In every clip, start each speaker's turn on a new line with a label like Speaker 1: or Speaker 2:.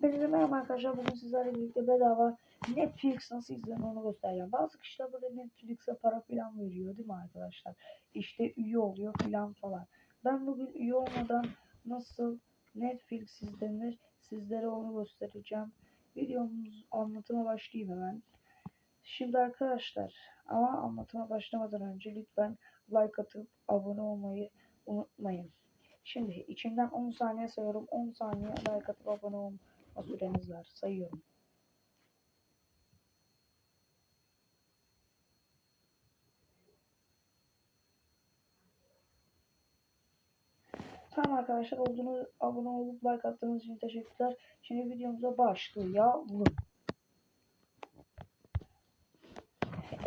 Speaker 1: Hepinize merhaba arkadaşlar. Bugün sizlerle birlikte bedava Netflix nasıl izlenir onu göstereceğim. Bazı kişiler böyle Netflix'e para falan veriyor değil mi arkadaşlar? İşte üye oluyor falan falan. Ben bugün üye olmadan nasıl Netflix izlenir sizlere onu göstereceğim. Videomuz anlatıma başlayayım hemen. Şimdi arkadaşlar ama anlatıma başlamadan önce lütfen like atıp abone olmayı unutmayın. Şimdi içimden 10 saniye sayıyorum. 10 saniye like atıp abone olma süreniz var. Sayıyorum. Tamam arkadaşlar olduğunu abone olup like attığınız için teşekkürler. Şimdi videomuza başlayalım.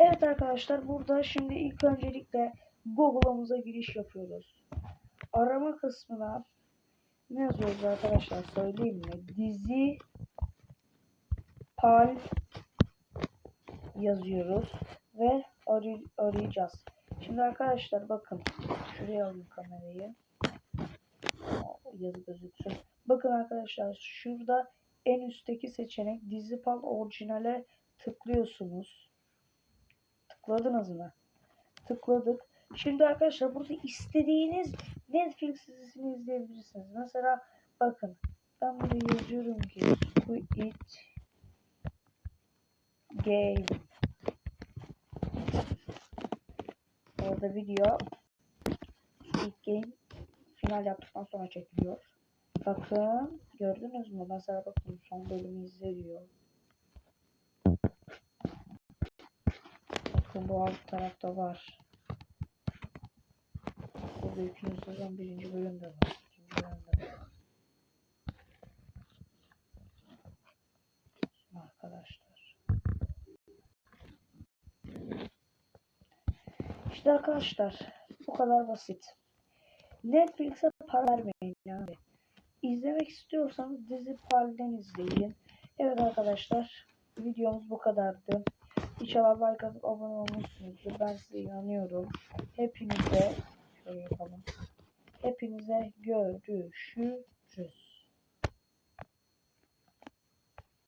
Speaker 1: Evet arkadaşlar burada şimdi ilk öncelikle Google'ımıza giriş yapıyoruz. Arama kısmına ne yazıyoruz arkadaşlar söyleyeyim mi? Dizi Pal yazıyoruz ve aray arayacağız. Şimdi arkadaşlar bakın şuraya alayım kamerayı. Yazı gözüksün. Bakın arkadaşlar şurada en üstteki seçenek Dizipal orijinale tıklıyorsunuz. Tıkladınız mı? Tıkladık. Şimdi arkadaşlar burada istediğiniz Netflix dizisini izleyebilirsiniz. Mesela bakın ben buraya yazıyorum ki Squid Game Orada video Squid Game final yaptıktan sonra çekiliyor. Bakın gördünüz mü? Mesela bakın son bölümü izliyor. Bakın bu alt tarafta var. Burada ikinci sezon birinci bölümde var. İkinci bölümde var. Arkadaşlar. İşte arkadaşlar bu kadar basit. Netflix'e para vermeyin yani. İzlemek istiyorsanız dizi Pal'den izleyin. Evet arkadaşlar videomuz bu kadardı. İnşallah like atıp abone olmuşsunuzdur. Ben size inanıyorum. Hepinize 这句诗